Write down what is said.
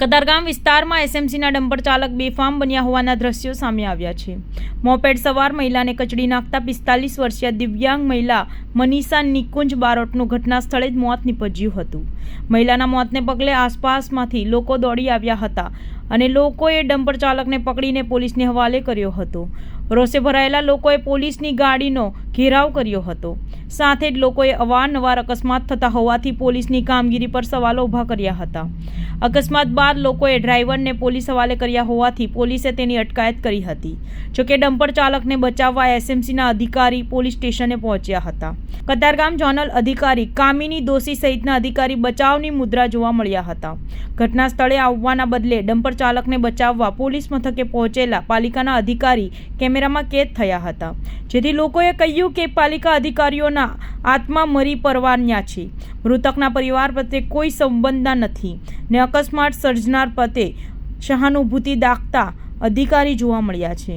કતારગામ વિસ્તારમાં એસએમસીના ડમ્પર ચાલક બેફામ બન્યા હોવાના દ્રશ્યો સામે આવ્યા છે. મોપેડ સવાર મહિલાને કચડી નાખતા પિસ્તાલીસ વર્ષીય દિવ્યાંગ મહિલા મનીષા નિકુંજ બારોટનું ઘટના સ્થળે જ મોત નીપજ્યું હતું. મહિલાના મોતને પગલે આસપાસમાંથી લોકો દોડી આવ્યા હતા અને લોકોએ ડમ્પર ચાલકને પકડીને પોલીસને હવાલે કર્યો હતો. રોષે ભરાયેલા લોકોએ પોલીસની ગાડીનો ઘેરાવ કર્યો હતો. સાથે જ લોકોએ અવારનવાર અકસ્માત થતા હોવાથી પોલીસની કામગીરી પર સવાલો ઊભા કર્યા હતા. અકસ્માત બાદ લોકોએ ડ્રાઈવરને પોલીસ હવાલે કર્યા હોવાથી પોલીસે તેની અટકાયત કરી હતી. જોકે ડમ્પર ચાલકને બચાવવા એસએમસીના અધિકારી પોલીસ સ્ટેશને પહોંચ્યા હતા. કતારગામ ઝોનલ અધિકારી કામિની દોશી સહિતના અધિકારી બચાવની મુદ્રા જોવા મળ્યા હતા. ઘટના સ્થળે આવવાના બદલે ડમ્પર ચાલકને બચાવવા પોલીસ મથકે પહોંચેલા પાલિકાના અધિકારી કેમેરામાં કેદ થયા હતા. જેથી લોકોએ કહ્યું કે પાલિકા અધિકારીઓના આત્મા મરી પરવાન્યા છે. મૃતકના પરિવાર પ્રત્યે કોઈ સંબંધના નથી ને અકસ્માત સર્જનાર પ્રત્યે સહાનુભૂતિ દાખતા અધિકારી જોવા મળ્યા છે.